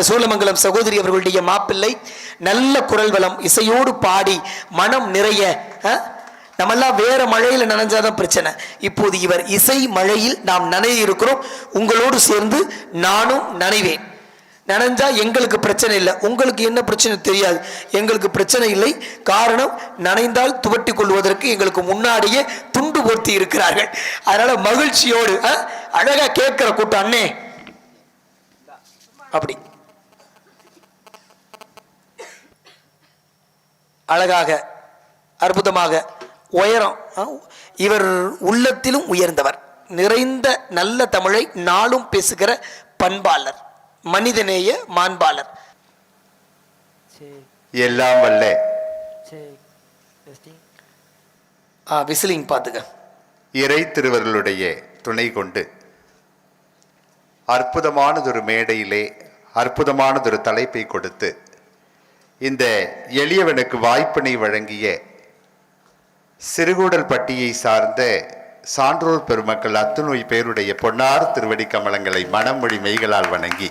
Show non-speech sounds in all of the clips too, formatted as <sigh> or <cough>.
சூலமங்கலம் சகோதரி அவர்களுடைய மாப்பிள்ளை நல்ல குரல் வளம் இசையோடு பாடி மனம் நிறைய ஆ? நம்மெல்லாம் வேற மழையில நனைஞ்சாதான் பிரச்சனை. இப்போது இவர் இசை மழையில் நாம் நனைய இருக்கிறோம். உங்களோடு சேர்ந்து நானும் நனைவேன். நனைஞ்சா எங்களுக்கு பிரச்சனை இல்லை. உங்களுக்கு என்ன பிரச்சனை தெரியாது. எங்களுக்கு பிரச்சனை இல்லை. காரணம் நனைந்தால் துவட்டி கொள்வதற்கு எங்களுக்கு முன்னாடியே துண்டு போர்த்தி இருக்கிறார்கள். அதனால மகிழ்ச்சியோடு ஆ? அழகா கேட்கிற கூட்டம் அண்ணே. அப்படி. அழகாக அற்புதமாக உயரம் ஆ, இவர் உள்ளத்திலும் உயர்ந்தவர். நிறைந்த நல்ல தமிழை நாளும் பேசுகிற பண்பாளர் மனிதநேய மாண்பாளர். எல்லாம் வல்ல. விசிலிங் பார்த்துக்க. இறை திருவர்களுடைய துணை கொண்டு அற்புதமானதொரு மேடையிலே அற்புதமானதொரு தலைப்பை கொடுத்து இந்த எளியவனுக்கு வாய்ப்பினை வழங்கிய சிறுகூடல் பட்டியை சார்ந்த சான்றோர் பெருமக்கள் அத்துணை பேருடைய பொன்னார் திருவடி கமலங்களை மனமொழி மெய்களால் வணங்கி.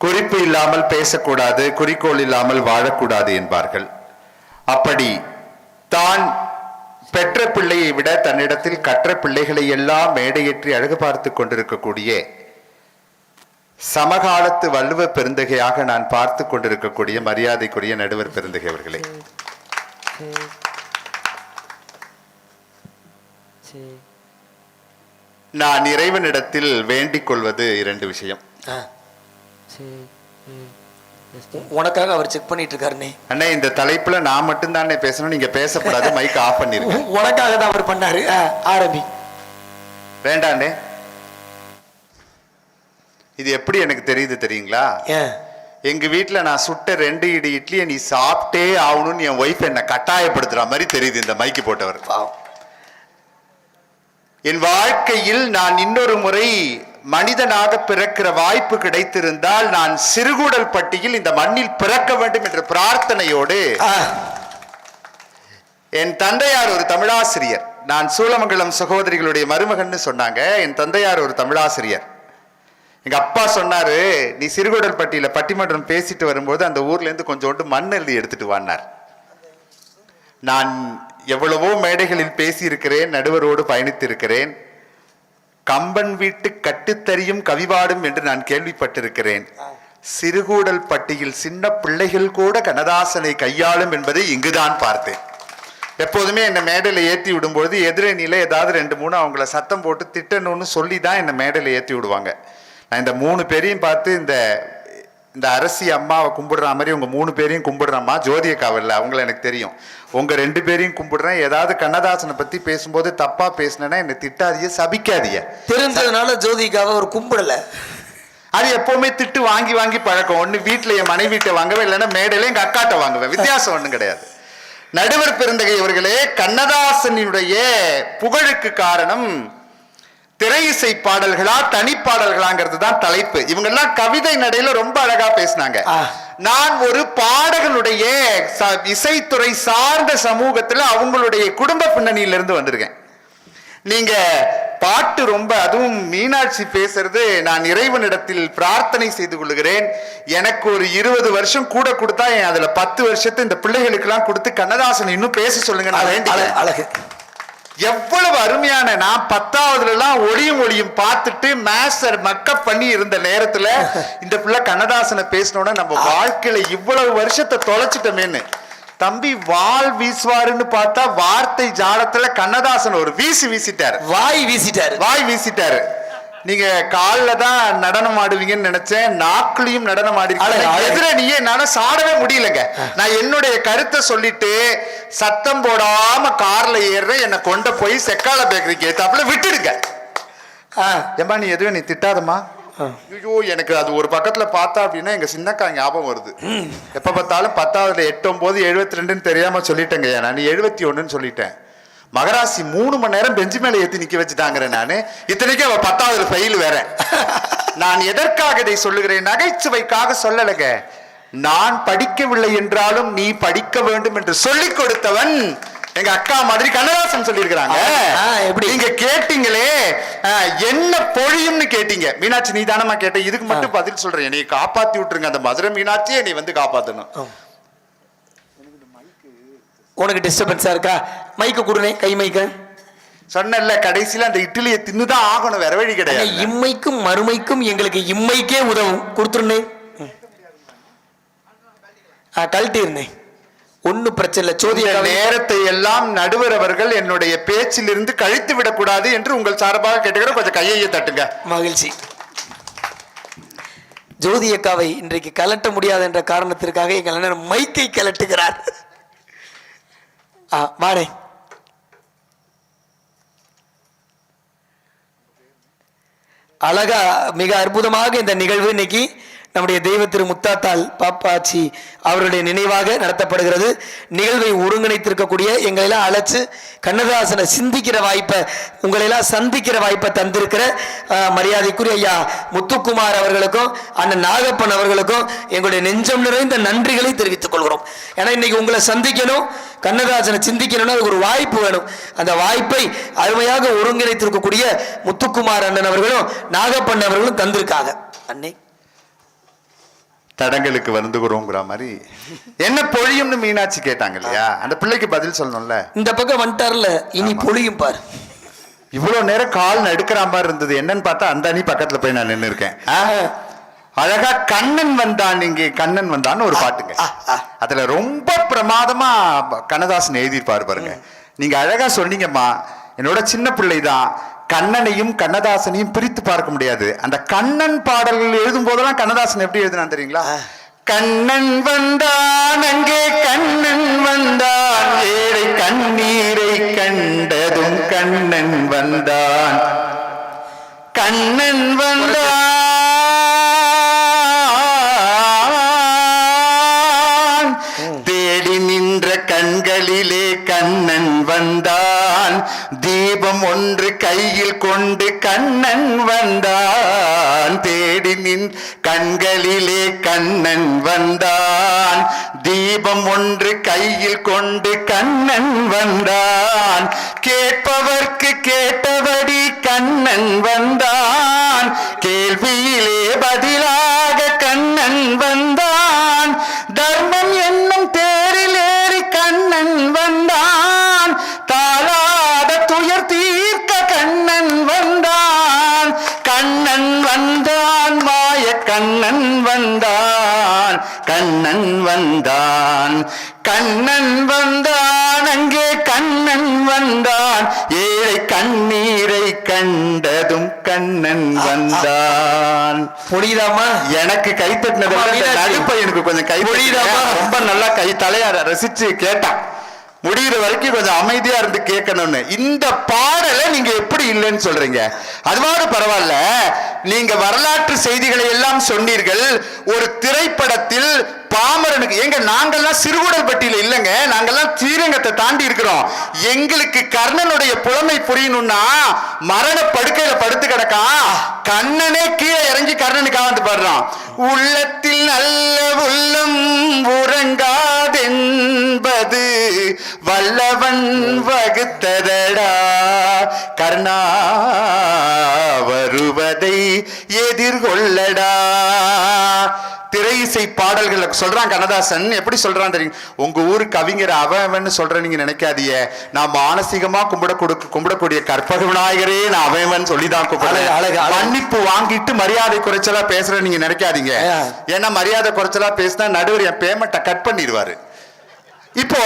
குறிப்பு இல்லாமல் பேசக்கூடாது குறிக்கோள் இல்லாமல் வாழக்கூடாது என்பார்கள். அப்படி தான் பெற்ற பிள்ளையை விட தன்னிடத்தில் கற்ற பிள்ளைகளை எல்லாம் மேடையேற்றி அழகு பார்த்து கொண்டிருக்கக்கூடிய சமகாலத்து வள்ளுவ பெருந்தகையாக நான் பார்த்து கொண்டிருக்கக்கூடிய மரியாதைக்குரிய நடுவர் பெருந்தகை அவர்களே. நான் இறைவனிடத்தில் வேண்டிக் கொள்வது இரண்டு விஷயம். உனக்காக அவர் செக் பண்ணிட்டு இருக்காருனே அண்ணே இந்த தலைப்புல நான் மட்டும்தானே பேசணும் நீங்க பேசக்கூடாது மைக் ஆஃப் பண்ணிருங்க. உனக்காக தான் அவர் பண்ணாரு. ஆரம்பி. வேண்டாண்ணே. இது எப்படி எனக்கு தெரியுது தெரியுங்களா? எங்க வீட்ல நான் சுட்ட ரெண்டு இடி இட்லியை நீ சாப்பிட்டே ஆகணும்னு என் ஒய்ஃப் என்னை கட்டாயப்படுத்துற மாதிரி தெரியுது இந்த மைக்கு போட்டவர் என் வாழ்க்கையில் நான் இன்னொரு முறை மனிதனாக பிறக்கிற வாய்ப்பு கிடைத்திருந்தால் நான் சிறுகுடல் பட்டியில் இந்த மண்ணில் பிறக்க வேண்டும் என்ற பிரார்த்தனையோடு என் தந்தையார் ஒரு தமிழாசிரியர். நான் சூலமங்கலம் சகோதரிகளுடைய மருமகன்னு சொன்னாங்க. என் தந்தையார் ஒரு தமிழாசிரியர். எங்க அப்பா சொன்னாரு நீ சிறுகுடல்பட்டியில் பட்டிமன்றம் பேசிட்டு வரும்போது அந்த ஊர்ல இருந்து கொஞ்சோண்டு மண் எழுதி எடுத்துட்டு வானார் நான் எவ்வளவோ மேடைகளில் பேசியிருக்கிறேன் நடுவரோடு பயணித்திருக்கிறேன். கம்பன் வீட்டு கட்டுத்தறியும் கவிவாடும் என்று நான் கேள்விப்பட்டிருக்கிறேன். சிறுகூடல் பட்டியில் சின்ன பிள்ளைகள் கூட கண்ணதாசனை கையாளும் என்பதை இங்குதான் பார்த்தேன். எப்போதுமே என்னை மேடையில் ஏற்றி விடும்போது எதிரணியில் ஏதாவது ரெண்டு மூணு அவங்கள சத்தம் போட்டு திட்டணும்னு சொல்லி தான் என்னை மேடையில் ஏற்றி விடுவாங்க. நான் இந்த மூணு பேரையும் பார்த்து இந்த இந்த அரசி அம்மாவை கும்பிடுற மாதிரி உங்க மூணு பேரையும் கும்பிடுறம்மா. ஜோதிய காவல்ல அவங்கள எனக்கு தெரியும். உங்க ரெண்டு பேரையும் கும்பிடுறேன். ஏதாவது கண்ணதாசனை பத்தி பேசும்போது தப்பா பேசினேன்னா என்னை திட்டாதீங்க சபிக்காதீங்க. தெரிஞ்சதுனால ஜோதிகாவை அவர் கும்பிடல. அது எப்பவுமே திட்டு வாங்கி வாங்கி பழக்கம். ஒண்ணு வீட்டுல என் மனைவிட்ட வாங்குவேன் இல்லைன்னா மேடையில எங்க அக்காட்ட வாங்குவேன். வித்தியாசம் ஒண்ணும் கிடையாது. நடுவர் பெருந்தகை அவர்களே கண்ணதாசனுடைய புகழுக்கு காரணம் திரை இசை பாடல்களா தனிப்பாடல்களாங்கிறது தான் தலைப்பு. இவங்க எல்லாம் கவிதை நடையில ரொம்ப அழகா பேசினாங்க. நான் ஒரு பாடகனுடைய இசைத்துறை சார்ந்த சமூகத்துல அவங்களுடைய குடும்ப பின்னணியில இருந்து வந்திருக்கேன். நீங்க பாட்டு ரொம்ப அதுவும் மீனாட்சி பேசுறது நான் இறைவனிடத்தில் பிரார்த்தனை செய்து கொள்கிறேன். எனக்கு ஒரு இருபது வருஷம் கூட கொடுத்தா அதுல பத்து வருஷத்தை இந்த பிள்ளைகளுக்கு எல்லாம் கொடுத்து கண்ணதாசன் இன்னும் பேச சொல்லுங்க நான். அழகு. எவ்வளவு அருமையான நான் பத்தாவதுல எல்லாம் ஒளியும் ஒளியும் பார்த்துட்டு மேஸ்டர் மக்கப் பண்ணி இருந்த நேரத்துல <laughs> இந்த பிள்ளை கண்ணதாசனை பேசினோட நம்ம வாழ்க்கையில இவ்வளவு வருஷத்தை தொலைச்சிட்டோமேன்னு. தம்பி வாள் வீசுவாருன்னு பார்த்தா வார்த்தை ஜாலத்துல கண்ணதாசன் ஒரு வீசி வீசிட்டாரு. வாய் வீசிட்டாரு. வாய் வீசிட்டாரு. நீங்க கால்ல தான் நடனம் ஆடுவீங்கன்னு நினைச்சேன் நாக்குலயும் நடனம் ஆடி அழகு. எதிரணியே என்னால சாடவே முடியலங்க. நான் என்னுடைய கருத்தை சொல்லிட்டு சத்தம் போடாம கார்ல ஏறுறேன் என்னை கொண்டு போய் செக்கால பேக்கரிக்கு ஏத்தாப்புல விட்டுடுங்க. ஆ, ஏம்பா நீ எதுவும் நீ திட்டாதம்மா. ஐயோ எனக்கு அது ஒரு பக்கத்துல பார்த்தா அப்படின்னா எங்க சின்னக்கா ஞாபகம் வருது. எப்ப பார்த்தாலும் பத்தாவதுல எட்டு ஒன்பது எழுபத்தி ரெண்டுன்னு தெரியாம சொல்லிட்டேங்க நான் எழுபத்தி ஒண்ணுன்னு சொல்லிட்டேன். மகராசி மூணு மணி நேரம் பெஞ்சு மேல ஏத்தி நிக்க வச்சுட்டாங்கிறேன் நானு. இத்தனைக்கும் அவ பத்தாவது ஃபெயில் வேற. <laughs> நான் எதற்காக இதை சொல்லுகிறேன்? நகைச்சுவைக்காக சொல்லலைங்க. நான் படிக்கவில்லை என்றாலும் நீ படிக்க வேண்டும் என்று சொல்லிக் கொடுத்தவன் எங்க அக்கா மாதிரி கண்ணதாசன் சொல்லியிருக்கிறாங்க. எப்படி? நீங்க கேட்டீங்களே. என்ன பொழியும்னு கேட்டீங்க. மீனாட்சி நீ தானமா கேட்ட? இதுக்கு மட்டும் பதில் சொல்றேன். என்னை காப்பாத்தி விட்டுருங்க. அந்த மதுரை மீனாட்சியை நீ வந்து காப்பாத்தணும். உனக்கு டிஸ்டர்பன்ஸா இருக்கா? மைக்க கொடுனே கை மைக்க சொன்னேன்ல கடைசியில அந்த இட்லியை தின்னுதான் ஆகணும் வேற வழி கிடையாது. இம்மைக்கும் மறுமைக்கும் எங்களுக்கு இம்மைக்கே உதவும். கொடுத்துருனே கழட்டி இருந்தேன் ஒன்னும் பிரச்சனை இல்லை. சோதிய நேரத்தை எல்லாம் நடுவர் அவர்கள் என்னுடைய பேச்சிலிருந்து கழித்து விடக்கூடாது என்று உங்கள் சார்பாக கேட்டுக்கிற கொஞ்சம் கையையே தட்டுங்க. மகிழ்ச்சி. ஜோதி அக்காவை இன்றைக்கு கலட்ட முடியாது என்ற காரணத்திற்காக எங்கள் அண்ணன் மைக்கை கலட்டுகிறார் ஆ வாடே. அழகா மிக அற்புதமாக இந்த நிகழ்வு இன்னைக்கு நம்முடைய தெய்வ திரு முத்தாத்தாள் பாப்பாச்சி அவருடைய நினைவாக நடத்தப்படுகிறது. நிகழ்வை ஒருங்கிணைத்திருக்கக்கூடிய எங்களை எல்லாம் அழைச்சு கண்ணதாசனை சிந்திக்கிற வாய்ப்பை உங்களை எல்லாம் சந்திக்கிற வாய்ப்பை தந்திருக்கிற மரியாதைக்குரிய ஐயா முத்துக்குமார் அவர்களுக்கும் அண்ணன் நாகப்பன் அவர்களுக்கும் எங்களுடைய நெஞ்சம் நிறைந்த நன்றிகளை தெரிவித்துக் கொள்கிறோம். ஏன்னா இன்னைக்கு உங்களை சந்திக்கணும் கண்ணதாசனை சிந்திக்கணும்னா அதுக்கு ஒரு வாய்ப்பு வேணும். அந்த வாய்ப்பை அருமையாக ஒருங்கிணைத்திருக்கக்கூடிய முத்துக்குமார் அண்ணன் அவர்களும் நாகப்பன் அவர்களும் தந்திருக்காங்க. அன்னை தடங்களுக்கு வந்துகிறோங்கிற மாதிரி. என்ன பொழியும்னு மீனாட்சி கேட்டாங்க இல்லையா? அந்த பிள்ளைக்கு பதில் சொல்லணும்ல? இந்த பக்கம் வந்துட்டார்ல இனி பொழியும் பார். இவ்வளவு நேரம் கால் நடுக்கிற மாதிரி இருந்தது. என்னன்னு பார்த்தா அந்த அணி பக்கத்துல போய் நான் நின்னு இருக்கேன்? அழகா கண்ணன் வந்தான் இங்கே. கண்ணன் வந்தான்னு ஒரு பாட்டுங்க. அதுல ரொம்ப பிரமாதமா கண்ணதாசன் எழுதியிருப்பாரு பாருங்க. நீங்க அழகா சொன்னீங்கம்மா. என்னோட சின்ன பிள்ளை தான் கண்ணனையும் கண்ணதாசனையும் பிரித்து பார்க்க முடியாது. அந்த கண்ணன் பாடல்கள் எழுதும் போதெல்லாம் கண்ணதாசன் எப்படி எழுதினான் தெரியுங்களா? கண்ணன் வந்தான் அங்கே கண்ணன் வந்தான் ஏழை கண்ணீரை கண்டதும் கண்ணன் வந்தான். கண்ணன் வந்தான் ஒன்று கையில் கொண்டு கண்ணன் வந்தான். தேடி நின் கண்களிலே கண்ணன் வந்தான். தீபம் ஒன்று கையில் கொண்டு கண்ணன் வந்தான். கேட்பவர்க்கு கேட்டபடி கண்ணன் வந்தான். கேள்வியிலே பதிலா கண்ணன் வந்தான் கண்ணன் வந்தான் கண்ணன் வந்தான் அங்கே கண்ணன் வந்தான் ஏழை கண்ணீரை கண்டதும் கண்ணன் வந்தான் பொழியுதாமா எனக்கு கை தட்டினதை. நடுப்பையனுக்கு கொஞ்சம் கை? தட்டினேன். ரொம்ப நல்லா கை தலையார ரசிச்சு கேட்டான் முடியிற வரைக்கும் கொஞ்சம் அமைதியா இருந்து கேட்கணும்னு. இந்த பாடலை நீங்க எப்படி இல்லைன்னு சொல்றீங்க? அதுவாவது பரவாயில்ல. நீங்க வரலாற்று செய்திகளை எல்லாம் சொன்னீர்கள். ஒரு திரைப்படத்தில் பாமரனுக்கு எங்க நாங்கெல்லாம் சிறுகுடல்பட்டியில இல்லைங்க. நாங்கெல்லாம் ஸ்ரீரங்கத்தை தாண்டி இருக்கிறோம். எங்களுக்கு கர்ணனுடைய புலமை புரியணும்னா மரண படுக்கையில படுத்து கிடக்கான். கண்ணனே கீழே இறங்கி கர்ணனுக்காக வந்து பாடுறான். உள்ளத்தில் நல்ல உள்ளம் உறங்காதென்பது வல்லவன் வகுத்ததடா. கர்ணா வருவதை எதிர்கொள்ளடா. திரை இசை பாடல்கள் சொல்றான் கண்ணதாசன். எப்படி சொல்றான் தெரியும்? உங்க ஊரு கவிஞர் அவன் சொல்ற நீங்க நினைக்காதீங்க. நான் மானசீகமா கும்பிட கொடுக்க கும்பிடக்கூடிய கற்பக விநாயகரே நான் அவன் சொல்லிதான் கூப்பிடுறேன். மன்னிப்பு வாங்கிட்டு மரியாதை குறைச்சலா பேசுற நீங்க நினைக்காதீங்க. ஏன்னா மரியாதை குறைச்சலா பேசினா நடுவர் என் பேமெண்ட்டை கட் பண்ணிடுவாரு. இப்போ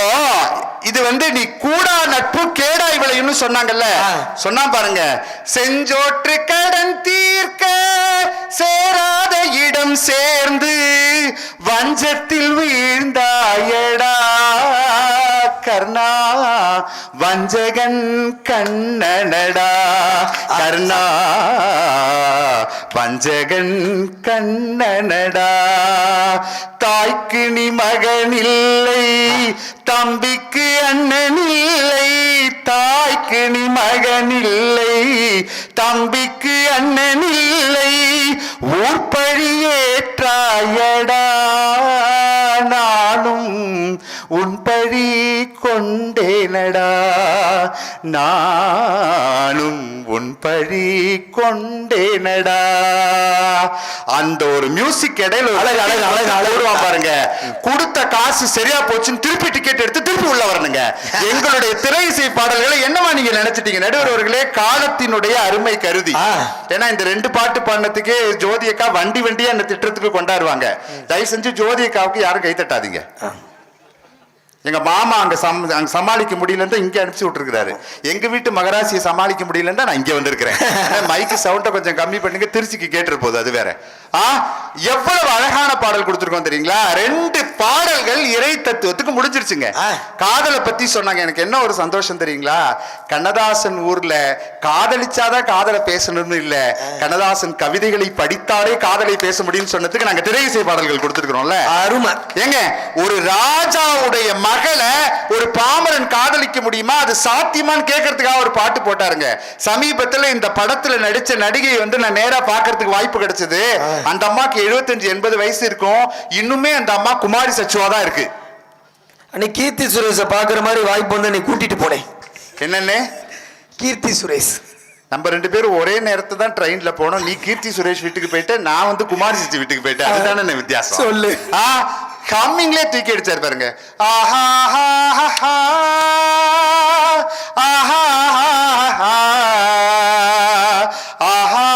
இது வந்து நீ கூடா நட்பு கேடாய் விளையும்னு சொன்னாங்கல்ல. சொன்னா பாருங்க. செஞ்சோற்று கடன் தீர்க்க சேராத இடம் சேர்ந்து கர்ணா வஞ்சகன் கண்ணனடா. கர்ணா வஞ்சகன் கண்ணனடா. தாய்க்கு நீ மகனில்லை தம்பிக்கு அண்ணனில்லை தாய்க்கு நீ மகனில்லை தம்பிக்கு அண்ணனில்லை ஊர்பழி ஏற்றாயடா உன் பழி கொண்டேனடா. நானும் உன் பழி கொண்டேனடா. அந்த ஒரு மியூசிக் இடையில அழகு, அழகு, அழகு, அழகு. போடுவான் பாருங்க. கொடுத்த காசு சரியா போச்சுன்னு திருப்பி டிக்கெட் எடுத்து திருப்பி உள்ள வரணுங்க. எங்களுடைய திரை இசை பாடல்களை என்னமா நீங்க நினைச்சிட்டீங்க? நடுவர் அவர்களே காலத்தினுடைய அருமை கருதி. ஏன்னா இந்த ரெண்டு பாட்டு பாடினதுக்கே ஜோதி அக்கா வண்டி வண்டியா அந்த திட்டத்துக்கு கொண்டாடுவாங்க. தயவு செஞ்சு ஜோதி அக்காவுக்கு யாரும் கை தட்டாதீங்க. எங்க மாமா அங்க சம் அங்க சமாளிக்க முடியலன்னு இங்க அனுப்பிச்சு விட்டுருக்காரு எங்க வீட்டு மகராசியை சமாளிக்க முடியலன்னு நான் இங்க வந்திருக்கிறேன். <laughs> மைக்கு சவுண்டை கொஞ்சம் கம்மி பண்ணுங்க திருச்சிக்கு கேட்டுரு போகுது அது வேற. எவ்வளவு அழகான பாடல் கொடுத்துருக்கோம் தெரியுங்களா? ரெண்டு பாடல்கள் இறை தத்துவத்துக்கு முடிஞ்சிருச்சுங்க. காதலை பத்தி சொன்னாங்க. எனக்கு என்ன ஒரு சந்தோஷம் தெரியுங்களா? கண்ணதாசன் ஊர்ல காதலிச்சாதான் காதலை பேசணும்னு இல்ல. கண்ணதாசன் கவிதைகளை படித்தாலே காதலை பேச முடியும்னு சொன்னதுக்கு நாங்க திரை இசை பாடல்கள் கொடுத்துருக்கிறோம்ல. அருமை. ஏங்க ஒரு ராஜாவுடைய மகளை ஒரு பாமரன் காதலிக்க முடியுமா? அது சாத்தியமான்னு கேட்கறதுக்காக ஒரு பாட்டு போட்டாருங்க. சமீபத்துல இந்த படத்துல நடிச்ச நடிகை வந்து நான் நேரா பார்க்கறதுக்கு வாய்ப்பு கிடைச்சது. அந்த அம்மாக்கு 75 எண்பது வயசு இருக்கும். இன்னுமே அந்த அம்மா குமாரி சச்சுவா தான் இருக்கு. அன்னைக்கு கீர்த்தி சுரேஷை பார்க்குற மாதிரி வாய்ப்பு வந்து நீ கூட்டிட்டு போனேன் என்னன்னு? கீர்த்தி சுரேஷ். நம்ம ரெண்டு பேரும் ஒரே நேரத்தை தான் ட்ரெயின்ல போனோம். நீ கீர்த்தி சுரேஷ் வீட்டுக்கு போயிட்ட நான் வந்து குமாரி சிச்சி வீட்டுக்கு போயிட்டேன். அதுதானே வித்தியாசம்? சொல்லு. ஆ ஹம்மிங்லே தூக்கி அடிச்சாரு பாருங்க. ஆஹா ஆஹா ஆஹா ஆஹா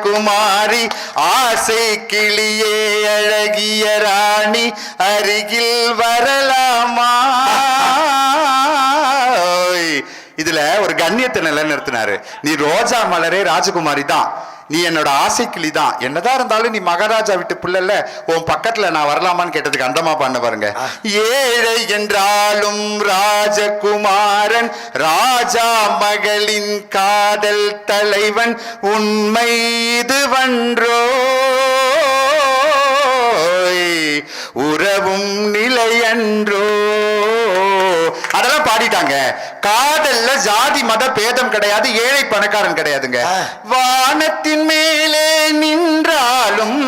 குமாரி ஆசை கிளியே அழகிய ராணி அருகில் வரலாமா? ஓய், இதுல ஒரு கண்ணியத்தை நிலைநிறுத்தினாரு. நீ ரோஜா மலரே ராஜகுமாரி தான். நீ என்னோட ஆசை கிளி தான் என்னதான் இருந்தாலும் நீ மகாராஜா விட்டு புள்ளல உன் பக்கத்துல நான் வரலாமான்னு கேட்டதுக்கு அந்தமா பண்ண பாருங்க. ஏழை என்றாலும் ராஜகுமாரன் ராஜா மகளின் காதல் தலைவன் உண்மை இதுவன்றோ உறவும் நிலையன்றோ. அதெல்லாம் பாடிட்டாங்க. காதல்ல ஜாதி மத பேதம் கிடையாது ஏழை பணக்காரன் கிடையாதுங்க. வானத்தின் மேலே நின்றாலும்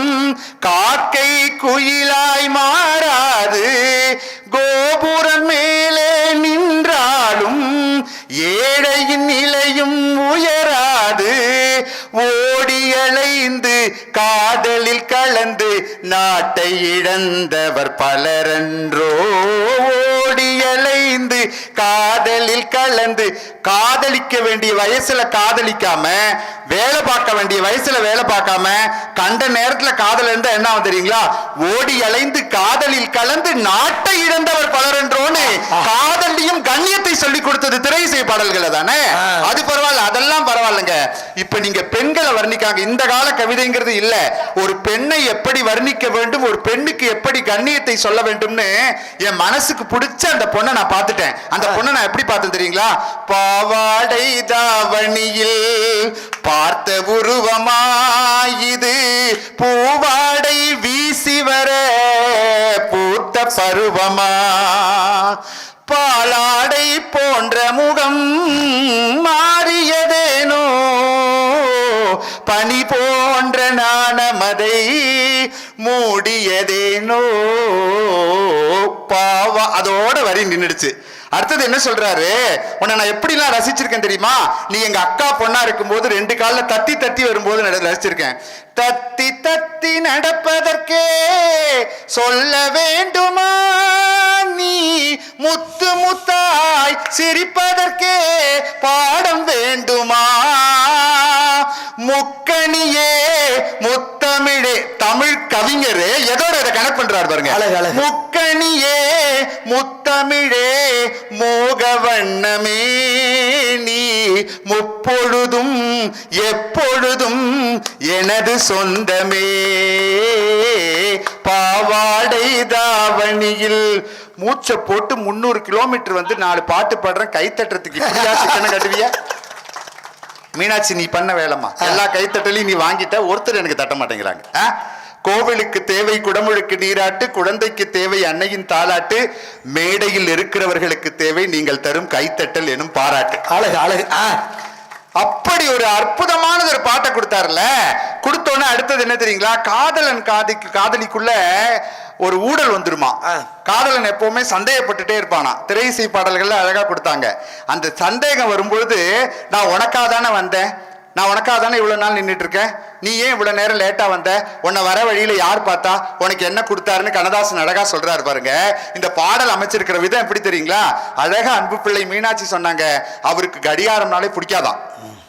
காக்கை குயிலாய் மாறாது. கோபுரம் மேலே நின்றாலும் ஏழையின் நிலையும் உயராது. ஓடி அலைந்து காதலில் கலந்து நாட்டை இழந்தவர் பலரன்றோ. ஓடி அலைந்து காதலில் கலந்து காதலிக்க வேண்டிய வயசுல காதலிக்காம வேலை பார்க்க வேண்டிய வயசுல வேலை பார்க்காம கண்ட நேரத்துல காதல் இருந்தா என்ன தெரியுங்களா? ஓடி அலைந்து காதலில் கலந்து நாட்டை இழந்தவர் பலரென்றோன்னு காதலியும் கண்ணியத்தை சொல்லி கொடுத்தது திரை இசை பாடல்களை தானே. அது பரவாயில்ல அதெல்லாம் பரவாயில்லைங்க. இப்ப நீங்க பெண்களை வர்ணிக்காங்க. இந்த கால கவிதைங்கிறது இல்ல. ஒரு பெண்ணை எப்படி வர்ணிக்க வேண்டும் ஒரு பெண்ணுக்கு எப்படி கண்ணியத்தை சொல்ல வேண்டும்னு என் மனசுக்கு பிடிச்ச அந்த பொண்ணை நான் பார்த்துட்டேன். அந்த பொண்ணை நான் எப்படி பார்த்தேன் தெரியுங்களா? பாவாடை தாவணியில் பார்த்த உருவமாயுது. பூவாடை வீசி வர பூத்த பருவமா? பாலாடை போன்ற முகம் மாறியதேனோ? பனி போன்ற நாணமதை மூடியதேனோ? பாவா அதோட வரி நின்றுடுச்சு அடுத்தது என்ன சொல்றாரு? உன்னை நான் எப்படிலாம் ரசிச்சிருக்கேன் தெரியுமா? நீ எங்க அக்கா பொண்ணா இருக்கும்போது ரெண்டு காலில் தத்தி தத்தி வரும்போது நட- ரசிச்சிருக்கேன். தத்தி தத்தி நடப்பதற்கே சொல்ல வேண்டுமா? நீ முத்து முத்தாய் சிரிப்பதற்கே பாடம் வேண்டுமா? முக்கணியே முத்தமிழே தமிழ் கவிஞரே எதோட இதை கனெக்ட் பண்றாரு பாருங்க. முக்கணியே முத்தமிழே மோகவண்ணமே நீ முப்பொழுதும் எப்பொழுதும் எனது சொந்தமே. பாவாடை தாவணியில் மூச்சை போட்டு முந்நூறு கிலோமீட்டர் வந்து நாலு பாட்டு பாடுறேன் கைத்தட்டுறதுக்கு சிக்கன கட்டுவியா? மீனாட்சி நீ பண்ண வேலைம்மா. எல்லா கைத்தட்டலையும் நீ வாங்கிட்ட ஒருத்தர் எனக்கு தட்ட மாட்டேங்கிறாங்க. ஆ? கோவிலுக்கு தேவை குடமுழுக்கு நீராட்டு குழந்தைக்கு தேவை அன்னையின் தாளாட்டு மேடையில் இருக்கிறவர்களுக்கு தேவை நீங்கள் தரும் கைத்தட்டல் எனும் பாராட்டு. அழகு அழகு. ஆ. அப்படி ஒரு அற்புதமானது ஒரு பாட்டை கொடுத்தாருல கொடுத்தோன்னே அடுத்தது என்ன தெரியுங்களா? காதலன் காதிக்கு காதலிக்குள்ள ஒரு ஊடல் வந்துருமா. காதலன் எப்பவுமே சந்தேகப்பட்டுட்டே இருப்பானா? திரையிசை பாடல்கள்ல அழகா கொடுத்தாங்க. அந்த சந்தேகம் வரும்பொழுது நான் உனக்காக தானே வந்தேன்? நான் உனக்காக தானே இவ்வளவு நாள் நின்றுட்டு இருக்கேன் நீ ஏன் இவ்வளவு நேரம் லேட்டா வந்த? உன்னை வர வழியில யார் பார்த்தா? உனக்கு என்ன கொடுத்தாருன்னு கண்ணதாசன் அழகா சொல்றாரு பாருங்க. இந்த பாடல் அமைச்சிருக்கிற விதம் எப்படி தெரியுங்களா? அழகா அன்பு பிள்ளை மீனாட்சி சொன்னாங்க. அவருக்கு கடிகாரம்னாலே பிடிக்காதான்.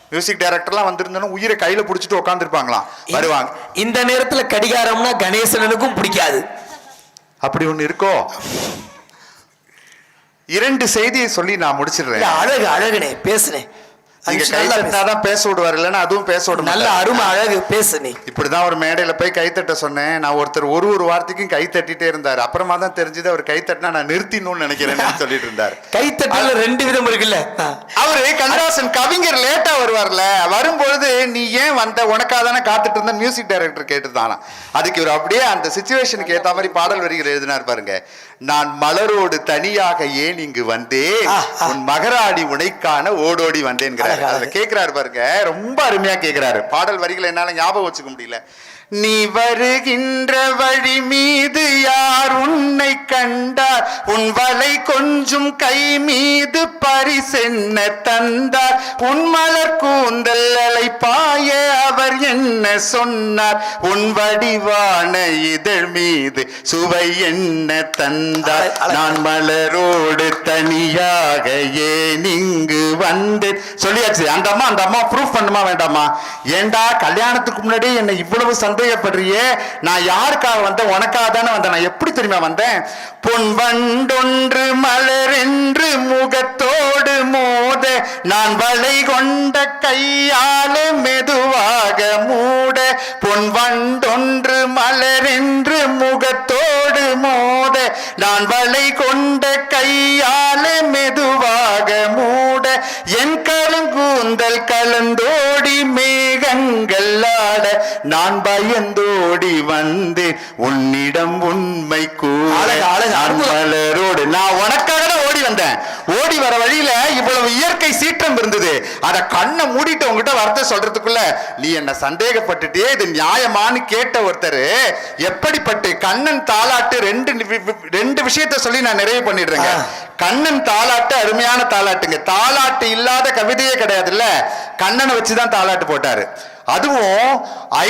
மியூசிக் டைரக்டர்லாம் வந்திருந்தாலும் உயிரை கையில பிடிச்சிட்டு உட்காந்துருப்பாங்களாம் வருவாங்க. இந்த நேரத்துல கடிகாரம்னா கணேசனுக்கும் பிடிக்காது. அப்படி ஒண்ணு இருக்கோ? இரண்டு செய்தியை சொல்லி நான் முடிச்சிடுறேன். அழகு அழகுனே பேசுனே. அஞ்சு கை பேசு. தட்டினாதான் பேச விடுவார் இல்லைன்னா அதுவும் பேச விட நல்ல. அருமை அழகு பேசு நீ. இப்படிதான் ஒரு மேடையில போய் கைத்தட்ட சொன்னேன். நான் ஒருத்தர் ஒரு ஒரு வார்த்தைக்கும் கை தட்டிட்டே இருந்தாரு. அப்புறமா தான் தெரிஞ்சது அவர் கை தட்டினா நான் நிறுத்திடணும்னு நினைக்கிறேன்னு <laughs> சொல்லிட்டு இருந்தாரு கைத்தட்டல ரெண்டு விதம் இருக்குல்ல. அவரு கண்ணதாசன் கவிஞர் லேட்டா வருவார்ல. வரும்பொழுது நீ ஏன் வந்த? உனக்காக காத்துட்டு இருந்த மியூசிக் டைரக்டர் கேட்டுதானா அதுக்கு இவர் அப்படியே அந்த சுச்சுவேஷனுக்கு ஏத்த மாதிரி பாடல் வரிகள் எழுதினார் பாருங்க. நான் மலரோடு தனியாக ஏன் இங்கு வந்தேன். உன் மகராடி உனைக்கான ஓடோடி. அதுல கேக்குறாரு பாருங்க. ரொம்ப அருமையா கேக்குறாரு பாடல் வரிகளை என்னால ஞாபகம் வச்சுக்க முடியல. நீ வருகின்ற வழி மீது யார் உன்னை கண்டார்? உன் வலை கொஞ்சம் கை மீது பரிசென்ன தந்தார். உன் மலர் கூந்தல் அலை பாய அவர் என்ன சொன்னார்? உன் வடிவான இதழ் மீது சுவை என்ன தந்தார். நான் மலரோடு தனியாக ஏன் இங்கு வந்தேன்? சொல்லியாச்சு. அந்த அம்மா அந்த அம்மா ப்ரூஃப் பண்ணுமா வேண்டாமா? ஏண்டா கல்யாணத்துக்கு முன்னாடி என்னை இவ்வளவு சந்தேகப்படுறியே? நான் யாருக்காக வந்தேன்? உனக்காக தானே வந்தேன். நான் எப்படி தெரியுமா வந்தேன்? பொன் வண்டொன்று மலர் என்று முகத்தோடு மோத நான் வளை கொண்ட கையால மெதுவாக மூட பொன் வண்டொன்று மலர் என்று முகத்தோடு மோத நான் வளை கொண்ட கையால மெதுவாக மூட என் கருங்கூந்தல் கலந்தோடி மேகங்கள் ஆட நான் பயந்தோடி வந்தேன் உன்னிடம் உண்மை அற்புதம். மலரோடு நான் உனக்காக வந்தேன். ஓடி வர வழியில இவ்வளவு இயற்கை சீற்றம் இருந்தது. அத கண்ணை மூடிட்டு உங்ககிட்ட வார்த்தை சொல்றதுக்குள்ள நீ என்ன சந்தேகப்பட்டுட்டே இது நியாயமான்னு கேட்ட ஒருத்தர் எப்படிப்பட்டு கண்ணன் தாலாட்டு ரெண்டு ரெண்டு விஷயத்த சொல்லி நான் நிறைவு பண்ணிடுறேங்க. கண்ணன் தாலாட்டு அருமையான தாலாட்டுங்க தாலாட்டு இல்லாத கவிதையே கிடையாதுல்ல. கண்ணனை வச்சுதான் தாலாட்டு போட்டாரு. அதுவும்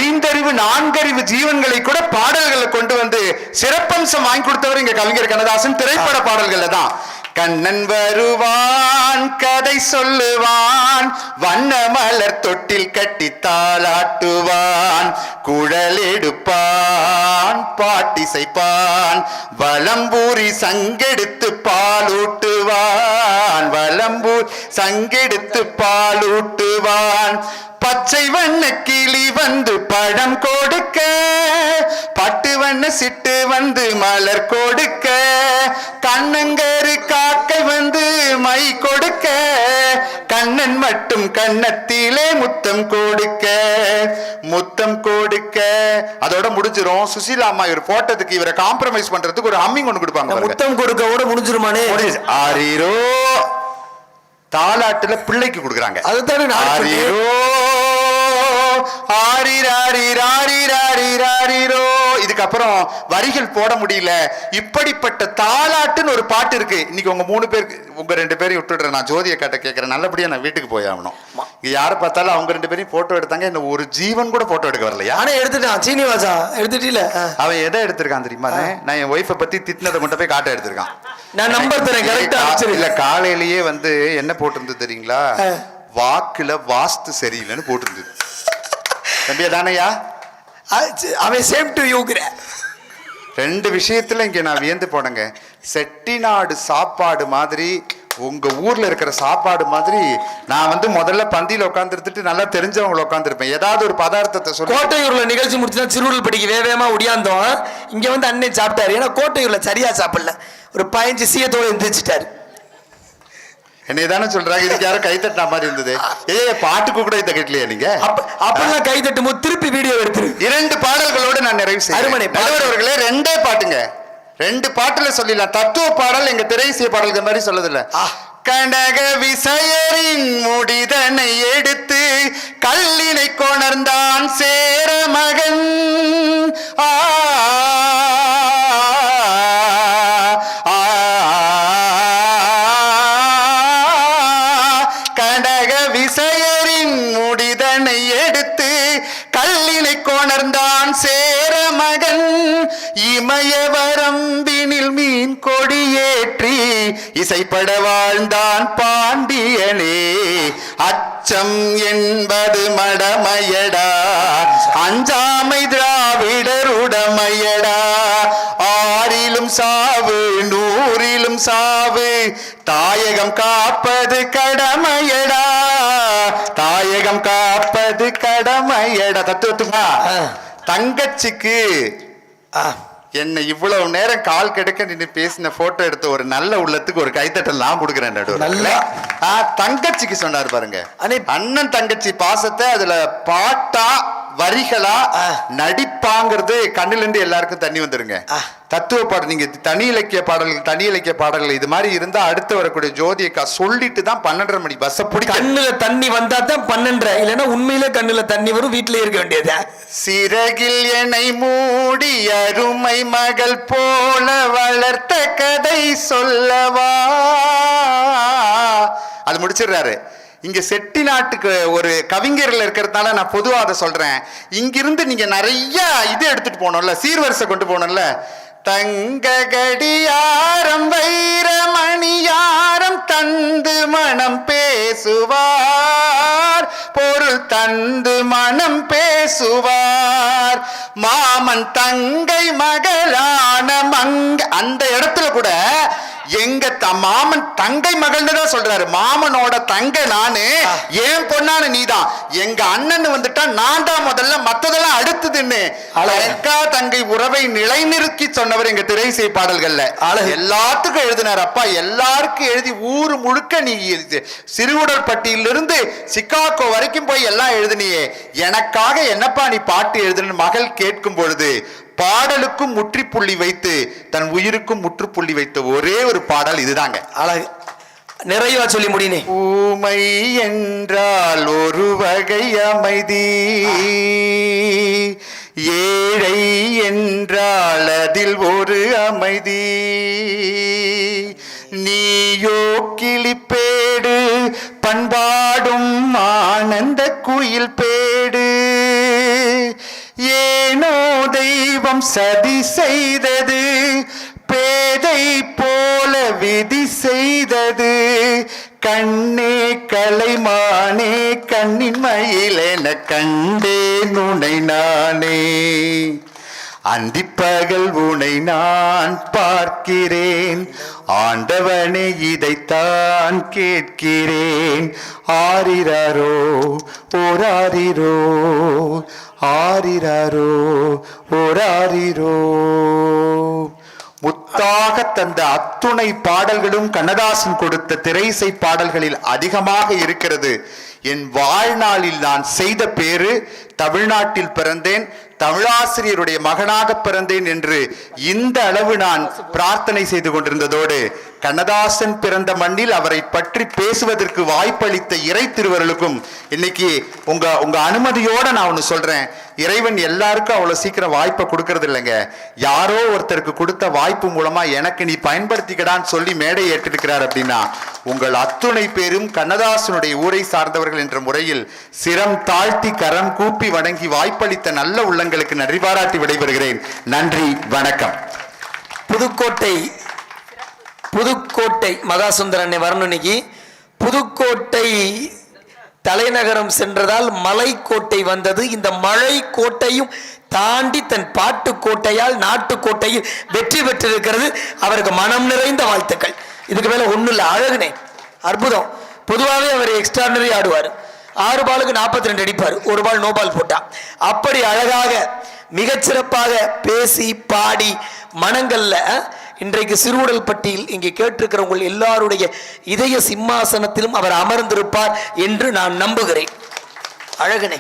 ஐந்தறிவு நான்கறிவு ஜீவன்களை கூட பாடல்களை கொண்டு வந்து சிறப்பம்சம் வாங்கி கொடுத்தவர் இங்க கவிஞர் கண்ணதாசன். திரைப்பட பாடல்கள்ல தான். கண்ணன் வருவான் கதை சொல்லுவான் வண்ண மலர் தொட்டில் கட்டி தாளாட்டுவான் குழல் எடுப்பான் பாட்டிசைப்பான் வலம்பூரி சங்கெடுத்து பாலூட்டுவான் வலம்பூர் சங்கெடுத்து பாலூட்டுவான். பச்சை வண்ண கிளி வந்து பழம் கொடுக்க பட்டு வண்ண சிட்டு வந்து மலர் கொடுக்க கண்ணங்கரு காக்கை வந்து மை கொடுக்க கண்ணன் மட்டும் கண்ணத்திலே முத்தம் கொடுக்க முத்தம் கொடுக்க அதோட முடிஞ்சிரும் சுசீலா அம்மா இவர் போட்டதுக்கு இவரை காம்ப்ரமைஸ் பண்றதுக்கு ஒரு ஹம்மிங் ஒன்று கொடுப்பாங்க. முத்தம் கொடுக்க கூட முடிஞ்சிருமானே. ஆரீரோ தாலாட்டுல பிள்ளைக்கு கொடுக்குறாங்க அதுதானே இதுக்கப்புறம் வரிகள் போட முடியல. இப்படிப்பட்ட தாலாட்டுன்னு ஒரு பாட்டு இருக்கு. இன்னைக்கு உங்க மூணு பேருக்கு உங்க ரெண்டு பேரையும் விட்டுடுறேன். நான் ஜோதியை காட்ட கேட்கறேன் நல்லபடியா நான் வீட்டுக்கு போய் ஆகணும். இங்க யாரை பார்த்தாலும் அவங்க ரெண்டு பேரையும் போட்டோ எடுத்தாங்க. இந்த ஒரு ஜீவன் கூட போட்டோ எடுக்க வரலையா நானே எடுத்துட்டான். சீனிவாசா எடுத்துட்டீல. அவன் எதை எடுத்திருக்கான் தெரியுமா நான் என் ஒய்ஃபை பத்தி திட்டினதை கொண்டு போய் காட்ட எடுத்திருக்கான். நான் நம்பர் தரேன் கரெக்டா இல்ல காலையிலேயே வந்து என்ன போட்டிருந்தது தெரியுங்களா. வாக்குல வாஸ்து சரியில்லைன்னு போட்டிருந்தது. தம்பியா தானையா அவன் சேம் டு யூங்கிற ரெண்டு விஷயத்துல இங்க நான் வியந்து போனேங்க. செட்டிநாடு சாப்பாடு மாதிரி உங்க ஊர்ல இருக்கிற சாப்பாடு மாதிரி நான் வந்து முதல்ல பந்தியில உட்காந்துருந்துட்டு நல்லா தெரிஞ்சவங்கள உட்காந்துருப்பேன் ஏதாவது ஒரு பதார்த்தத்தை சொல்லி. கோட்டையூர்ல நிகழ்ச்சி முடிச்சுதான் சிறுவல் படிக்க வேகமா ஒடியாந்தோம். இங்க வந்து அண்ணன் சாப்பிட்டாரு. ஏன்னா கோட்டையூர்ல சரியா சாப்பிடல. ஒரு பதினஞ்சு சீயத்தோட எந்திரிச்சிட்டாரு. என்னை தானே சொல்றாங்க? இதுக்கு யாரும் கை தட்டின மாதிரி இருந்தது. ஏ பாட்டுக்கு கூட இதை கட்டலையா நீங்க? அப்ப அப்பெல்லாம் கை தட்டும் போது திருப்பி வீடியோ எடுத்துரு. இரண்டு பாடல்களோடு நான் நிறைவு. நடுவர் அவர்களே ரெண்டே பாட்டுங்க. ரெண்டு பாட்டுல சொல்லிடலாம். தத்துவ பாடல் எங்க திரை இசை பாடல்கள் மாதிரி சொல்லதில்ல. கனக விசையரின் முடிதனை எடுத்து கல்லினை கொணர்ந்தான் சேர மகன் ஆ, மகன் இமய வரம்பினில் மீன் கொடியேற்றி இசைப்பட வாழ்ந்தான் பாண்டியனே. அச்சம் என்பது மடமையடா. அஞ்சாமை திராவிடருடமையடா ஆறிலும் சாவு நூறிலும் சாவு. தாயகம் காப்பது கடமையடா. தாயகம் காப்பது கடமையடா. தத்துவத்துமா. தங்கச்சிக்கு என்னை இவ்வளவு நேரம் கால் கெடுக்க நின்று பேசின போட்டோ எடுத்த ஒரு நல்ல உள்ளத்துக்கு ஒரு கைத்தட்டல் நான் கொடுக்குறேன் நல்லா. தங்கச்சிக்கு சொன்னார் பாருங்க அண்ணே. அண்ணன் தங்கச்சி பாசத்தை அதுல பாட்டா வரிகளா. நடிப்பாங்கிறது கண்ணுல இருந்து எல்லாருக்கும் தண்ணி வந்துருங்க. தத்துவ பாடல் நீங்க தனி இலக்கிய பாடல்கள் தனி இலக்கிய பாடல்கள் இது மாதிரி இருந்தா அடுத்து வரக்கூடிய ஜோதியக்கா சொல்லிட்டு தான் பன்னெண்டரை மணி பஸ்ஸை பிடிக்க. கண்ணுல தண்ணி வந்தா தான் பன்னெண்டரை இல்லைன்னா உண்மையிலே கண்ணுல தண்ணி வரும் வீட்டிலே இருக்க வேண்டியது. சிறகில் என்னை மூடி அருமை மகள் போல வளர்த்த கதை சொல்லவா. அது முடிச்சிடுறாரு. இங்க செட்டி நாட்டுக்கு ஒரு கவிஞர்ல இருக்கிறதுனால நான் பொதுவா அதை சொல்றேன். இங்கிருந்து நீங்க நிறைய இது எடுத்துட்டு போனோம்ல சீர்வரிசை கொண்டு போனோம்ல தங்ககடியாரம் வைரமணியாரம் தந்து மனம் பேசுவார். பொருள் தந்து மனம் பேசுவார். மாமன் தங்கை மகளான மங்க அந்த இடத்துல கூட எங்க த- மாமன் தங்கை மகள்னு தான் சொல்றாரு. மாமனோட தங்கை நானு ஏன் பொண்ணான நீதான். எங்க அண்ணன் வந்துட்டா நான் தான் முதல்ல மத்ததெல்லாம் அடுத்ததுன்னு. அக்கா தங்கை உறவை நிலைநிறுத்தி சொன்னவர் எங்க திரைசை பாடல்கள்ல. எல்லாத்துக்கும் எழுதினார். அப்பா எல்லாருக்கும் எழுதி ஊர் முழுக்க நீ இது சிறுகுடற்பட்டியிலிருந்து சிக்காகோ வரைக்கும் போய் எல்லாம் எழுதினியே. எனக்காக என்னப்பா நீ பாட்டு எழுதுன்னு மகள் கேட்கும் பொழுது பாடலுக்கும் முற்றுப்புள்ளி வைத்து தன் உயிருக்கும் முற்றுப்புள்ளி வைத்த ஒரே ஒரு பாடல் இதுதாங்க. அழகு. நிறைவா சொல்லி முடினே. ஊமை என்றால் ஒரு வகை அமைதி. ஏழை என்றால் அதில் ஒரு அமைதி. நீயோ கிளிப்பேடு பண்பாடும் ஆனந்த குயில் பேடு தெய்வம் சதி செய்தது பேதை போல விதி செய்தது. கண்ணே கலைமானே கண்ணின் மயிலென கண்டே நுனை நானே. அந்திப்பகல் உனை நான் பார்க்கிறேன். ஆண்டவனே இதைத்தான் கேட்கிறேன். ஆரிரரோ ஓராரிரோ ஆரிரரோ ஓராரிரோ. முத்தாக தந்த அத்துணை பாடல்களும் கண்ணதாசன் கொடுத்த திரைசை பாடல்களில் அதிகமாக இருக்கிறது. என் வாழ்நாளில் நான் செய்த பேரு தமிழ்நாட்டில் பிறந்தேன். தமிழாசிரியருடைய மகனாக பிறந்தேன் என்று இந்த அளவு நான் பிரார்த்தனை செய்து கொண்டிருந்ததோடு கண்ணதாசன் பிறந்த மண்ணில் அவரை பற்றி பேசுவதற்கு வாய்ப்பளித்த இறை திருவருளுக்கும் இன்னைக்கு உங்க உங்க அனுமதியோட நான் ஒன்று சொல்றேன். இறைவன் எல்லாருக்கும் அவ்வளோ சீக்கிரம் வாய்ப்பை கொடுக்கறது இல்லைங்க. யாரோ ஒருத்தருக்கு கொடுத்த வாய்ப்பு மூலமாக எனக்கு நீ பயன்படுத்திக்கடான்னு சொல்லி மேடை ஏற்றிருக்கிறார் அப்படின்னா உங்கள் அத்துணை பேரும் கண்ணதாசனுடைய ஊரை சார்ந்தவர்கள் என்ற முறையில் சிரம் தாழ்த்தி கரம் கூப்பி வணங்கி வாய்ப்பளித்த நல்ல உள்ளங்களுக்கு நன்றி பாராட்டி விடைபெறுகிறேன். நன்றி வணக்கம். புதுக்கோட்டை புதுக்கோட்டை மகாசுந்தரனை வரணும் இன்னைக்கு புதுக்கோட்டை தலைநகரம் சென்றதால் மலைக்கோட்டை வந்தது. இந்த மலை கோட்டையும் தாண்டி தன் பாட்டு கோட்டையால் நாட்டுக்கோட்டையில் வெற்றி பெற்றிருக்கிறது. அவருக்கு மனம் நிறைந்த வாழ்த்துக்கள். இதுக்கு மேலே ஒன்றும் இல்லை அழகுனே. அற்புதம். பொதுவாகவே அவர் எக்ஸ்ட்ராடனரி ஆடுவார். ஆறு பாலுக்கு நாற்பத்தி ரெண்டு அடிப்பார். ஒரு பால் நோ பால் போட்டா. அப்படி அழகாக மிகச்சிறப்பாக பேசி பாடி மனங்கள்ல இன்றைக்கு சிறுவுடல்பட்டியில் இங்கே கேட்டிருக்கிறவங்க எல்லாருடைய இதய சிம்மாசனத்திலும் அவர் அமர்ந்திருப்பார் என்று நான் நம்புகிறேன். அழகனே.